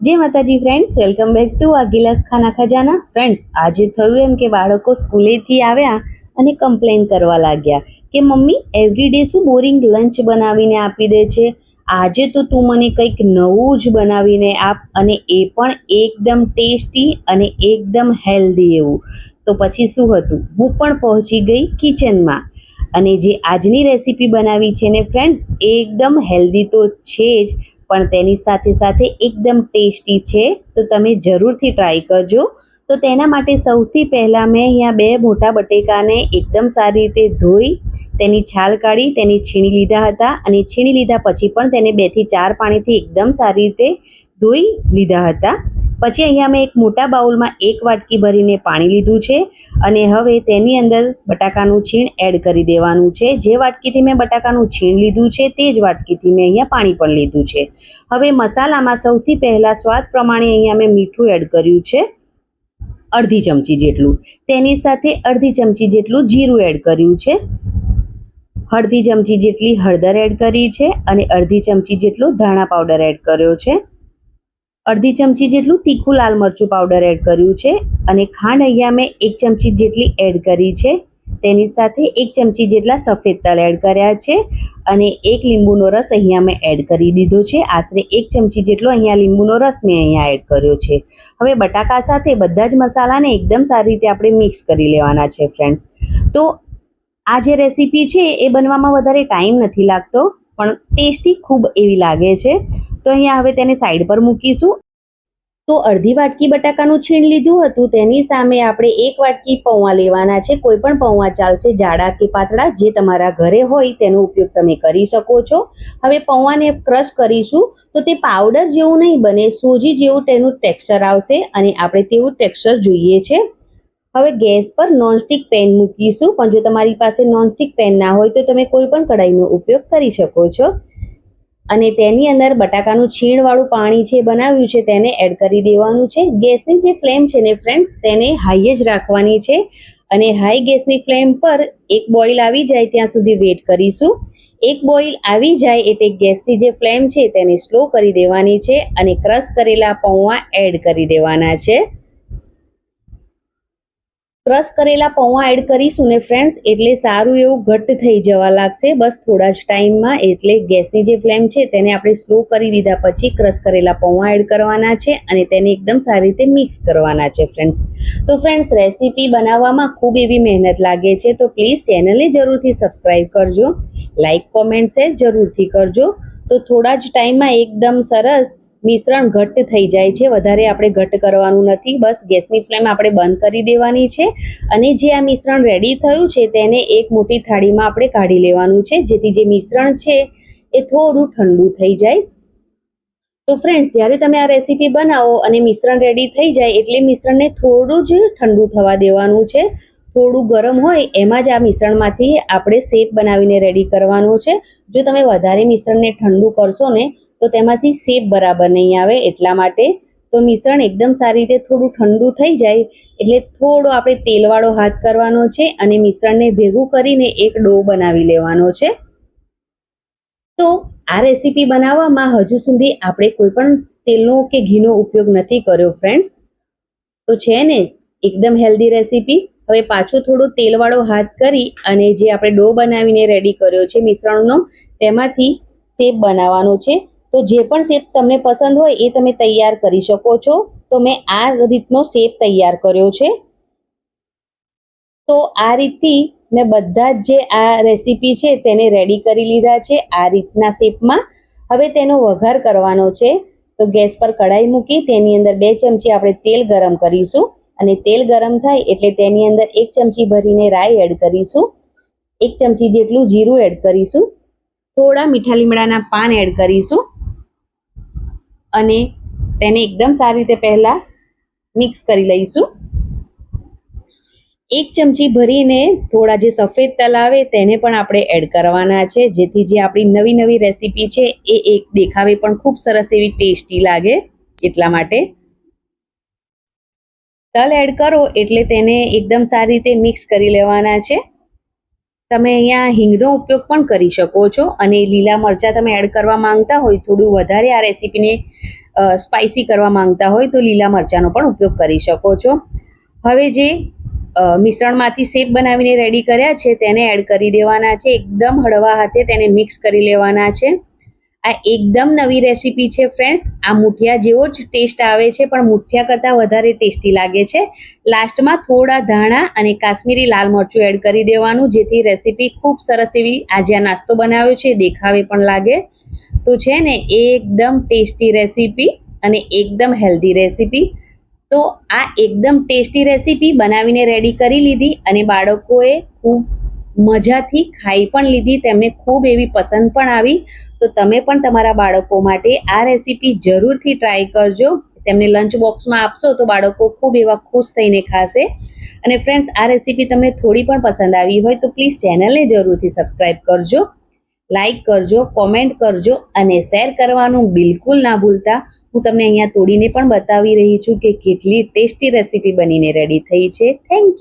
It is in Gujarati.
જય માતાજી ફ્રેન્ડ્સ વેલકમ બેક ટુ અગિલાસ ખાના ખજાના. ફ્રેન્ડ્સ આજે થયું એમ કે બાળકો સ્કૂલેથી આવ્યા અને કમ્પ્લેન કરવા લાગ્યા કે મમ્મી એવરીડે શું બોરિંગ લંચ બનાવીને આપી દે છે? આજે તો તું મને કંઈક નવું જ બનાવીને આપ અને એ પણ એકદમ ટેસ્ટી અને એકદમ હેલ્ધી એવું. તો પછી શું હતું? હું પણ પહોંચી ગઈ કિચનમાં અને જે આજની રેસીપી બનાવી છે ને ફ્રેન્ડ્સ એકદમ હેલ્ધી તો છે જ, પણ તેની સાથે સાથે એકદમ ટેસ્ટી છે. તો તમે જરૂરથી ટ્રાય કરજો. તો તેના માટે સૌથી પહેલાં મેં અહીંયા બે મોટા બટેકાને એકદમ સારી રીતે ધોઈ, તેની છાલ કાઢી, તેની છીણી લીધા હતા અને છીણી લીધા પછી પણ તેને બેથી ચાર પાણીથી એકદમ સારી રીતે ધોઈ લીધા હતા. પછી અહીંયા મેં એક મોટા બાઉલમાં એક વાટકી ભરીને પાણી લીધું છે અને હવે તેની અંદર બટાકાનું છીણ એડ કરી દેવાનું છે. જે વાટકીથી મેં બટાકાનું છીણ લીધું છે તે જ વાટકીથી મેં અહીંયા પાણી પણ લીધું છે. હવે મસાલામાં સૌથી પહેલાં સ્વાદ પ્રમાણે અહીંયા મેં મીઠું એડ કર્યું છે. અડધી ચમચી જેટલું. તેની સાથે અડધી ચમચી જેટલું જીરું એડ કર્યું છે. અડધી ચમચી જેટલી હળદર એડ કરી છે અને અડધી ચમચી જેટલો ધાણા પાવડર એડ કર્યો છે. અડધી ચમચી જેટલું તીખું લાલ મરચું પાવડર એડ કર્યું છે અને ખાંડ અહીંયા મેં એક ચમચી જેટલી એડ કરી છે. તેની સાથે એક ચમચી જેટલા સફેદ તલ એડ કર્યા છે અને એક લીંબુનો રસ અહીંયા મેં એડ કરી દીધો છે. આશરે એક ચમચી જેટલો અહીંયા લીંબુનો રસ મેં અહીંયા એડ કર્યો છે. હવે બટાકા સાથે બધા જ મસાલાને એકદમ સારી રીતે આપણે મિક્સ કરી લેવાના છે ફ્રેન્ડ્સ તો આ જે રેસીપી છે એ બનવામાં વધારે ટાઈમ નથી લાગતો, પણ ટેસ્ટી ખૂબ એવી લાગે છે. તો અહીંયા હવે તેને સાઈડ પર મૂકીશું. તો અડધી વાટકી બટાકાનું છીણ લીધું હતું. તેની સામે આપણે એક વાટકી પૌવા લેવાના છે. કોઈ પણ પૌવા ચાલશે, જાડા કે પાતળા, જે તમારા ઘરે હોય તેનો ઉપયોગ તમે કરી શકો છો. હવે પૌવાને ક્રશ કરીશું તો તે પાવડર જેવું નહીં બને, સોજી જેવું તેનું ટેક્સચર આવશે અને આપણે તેવું ટેક્સચર જોઈએ છે. હવે ગેસ પર નોનસ્ટિક પેન મૂકીશું. પણ જો તમારી પાસે નોનસ્ટિક પેન ના હોય તો તમે કોઈ પણ કઢાઈનો ઉપયોગ કરી શકો છો. અને તેની અંદર બટાકાનું છીણવાળું પાણી છે બનાવ્યું છે તેને એડ કરી દેવાનું છે. ગેસની જે ફ્લેમ છે ને ફ્રેન્ડ્સ તેને હાઈ જ રાખવાની છે. અને હાઈ ગેસની ફ્લેમ પર એક બોઇલ આવી જાય ત્યાં સુધી વેટ કરીશું. એક બોઇલ આવી જાય એટલે ગેસની જે ફ્લેમ છે તેને સ્લો કરી દેવાની છે અને ક્રશ કરેલા પૌવા એડ કરી દેવાના છે. ક્રશ કરેલા પૌવા એડ કરીશું ને ફ્રેન્ડ્સ એટલે સારું એવું ઘટ્ટ થઈ જવા લાગશે. બસ થોડા જ ટાઈમમાં એટલે ગેસની જે ફ્લેમ છે તેને આપણે સ્લો કરી દીધા પછી ક્રશ કરેલા પૌવા એડ કરવાના છે અને તેને એકદમ સારી રીતે મિક્સ કરવાના છે ફ્રેન્ડ્સ તો ફ્રેન્ડ્સ રેસીપી બનાવવામાં ખૂબ એવી મહેનત લાગે છે, તો પ્લીઝ ચેનલને જરૂરથી સબસ્ક્રાઈબ કરજો. લાઇક કોમેન્ટ શેર જરૂરથી કરજો. તો થોડા જ ટાઈમમાં એકદમ સરસ મિશ્રણ ઘટ્ટ થઈ જાય છે. વધારે આપણે ઘટ્ટ કરવાનું નથી. બસ ગેસની ફ્લેમ આપણે બંધ કરી દેવાની છે અને જે આ મિશ્રણ રેડી થયું છે તેને એક મોટી થાળીમાં આપણે કાઢી લેવાનું છે. જેથી જે મિશ્રણ છે એ થોડું ઠંડુ થઈ જાય. તો ફ્રેન્ડ્સ જ્યારે તમે આ રેસીપી બનાવો અને મિશ્રણ રેડી થઈ જાય એટલે મિશ્રણને થોડું જ ઠંડુ થવા દેવાનું છે. થોડું ગરમ હોય એમાં જ આ મિશ્રણમાંથી આપણે શેપ બનાવીને રેડી કરવાનો છે. જો તમે વધારે મિશ્રણને ઠંડુ કરશો ને તો તેમાંથી સેબ બરાબર નહીં આવે એટલા માટે તો મિશ્રણ એકદમ સારી રીતે થોડું ઠંડુ થઈ જાય એટલે થોડો આપણે તેલવાળો હાથ કરવાનો છે અને મિશ્રણને ભેગું કરીને એક ડો બનાવી લેવાનો છે. તો આ રેસીપી બનાવવામાં હજુ સુધી આપણે કોઈ પણ તેલનો કે ઘીનો ઉપયોગ નથી કર્યો ફ્રેન્ડ્સ તો છે ને, એકદમ હેલ્ધી રેસીપી. હવે પાછો થોડો તેલવાળો હાથ કરી અને જે આપણે ડો બનાવીને રેડી કર્યો છે મિશ્રણનો, તેમાંથી શેપ બનાવવાનો છે. તો જે પણ શેપ તમને પસંદ હોય એ તમે તૈયાર કરી શકો છો. તો મેં આ રીતનો શેપ તૈયાર કર્યો છે. તો આ રીતથી મેં બધા જ જે આ રેસીપી છે તેને રેડી કરી લીધા છે આ રીતના શેપમાં હવે તેનો વઘાર કરવાનો છે. તો ગેસ પર કઢાઈ મૂકી તેની અંદર બે ચમચી આપણે તેલ ગરમ કરીશું. અને તેલ ગરમ થાય એટલે તેની અંદર એક ચમચી ભરીને રાઈ એડ કરીશું. એક ચમચી જેટલું જીરું એડ કરીશું. થોડા મીઠા લીમડાના પાન એડ કરીશું. અને તેને એકદમ સારી રીતે પહેલાં મિક્સ કરી લઈશું. એક ચમચી ભરીને થોડા જે સફેદ તલ આવે તેને પણ આપણે એડ કરવાના છે. જેથી જે આપણી નવી નવી રેસીપી છે એ એક દેખાવે પણ ખૂબ સરસ એવી ટેસ્ટી લાગે. એટલા માટે તલ એડ કરો એટલે તેને એકદમ સારી રીતે મિક્સ કરી લેવાના છે. તમે અહીંયા હિંગનો ઉપયોગ પણ કરી શકો છો અને લીલા મરચાં તમે એડ કરવા માંગતા હોય, થોડું વધારે આ રેસીપીને સ્પાઇસી કરવા માંગતા હોય તો લીલા મરચાંનો પણ ઉપયોગ કરી શકો છો. હવે જે મિશ્રણમાંથી શેપ બનાવીને રેડી કર્યા છે તેને એડ કરી દેવાના છે. એકદમ હળવા હાથે તેને મિક્સ કરી લેવાના છે. આ એકદમ નવી રેસીપી છે ફ્રેન્ડ્સ આ મુઠિયા જેવો જ ટેસ્ટ આવે છે, પણ મુઠિયા કરતાં વધારે ટેસ્ટી લાગે છે. લાસ્ટમાં થોડા ધાણા અને કાશ્મીરી લાલ મરચું એડ કરી દેવાનું, જેથી રેસીપી ખૂબ સરસ એવી આજે નાસ્તો બનાવ્યો છે, દેખાવે પણ લાગે. તો છે ને, એકદમ ટેસ્ટી રેસીપી અને એકદમ હેલ્ધી રેસીપી. તો આ એકદમ ટેસ્ટી રેસીપી બનાવીને રેડી કરી લીધી અને બાળકોએ ખૂબ મજાથી ખાઈ પણ લીધી. તેમને ખૂબ એવી પસંદ પણ આવી. તો તમે પણ તમારા બાળકો માટે આ રેસીપી જરૂરથી ટ્રાય કરજો. તેમને લંચ બોક્સમાં આપશો તો બાળકો ખૂબ એવા ખુશ થઈને ખાશે. અને ફ્રેન્ડ્સ આ રેસીપી તમને થોડી પણ પસંદ આવી હોય તો પ્લીઝ ચેનલને જરૂરથી સબસ્ક્રાઈબ કરજો. લાઈક કરજો કોમેન્ટ કરજો અને શેર કરવાનું બિલકુલ ના ભૂલતા. હું તમને અહીંયા તોડીને પણ બતાવી રહી છું કે કેટલી ટેસ્ટી રેસીપી બનીને રેડી થઈ છે. થેન્ક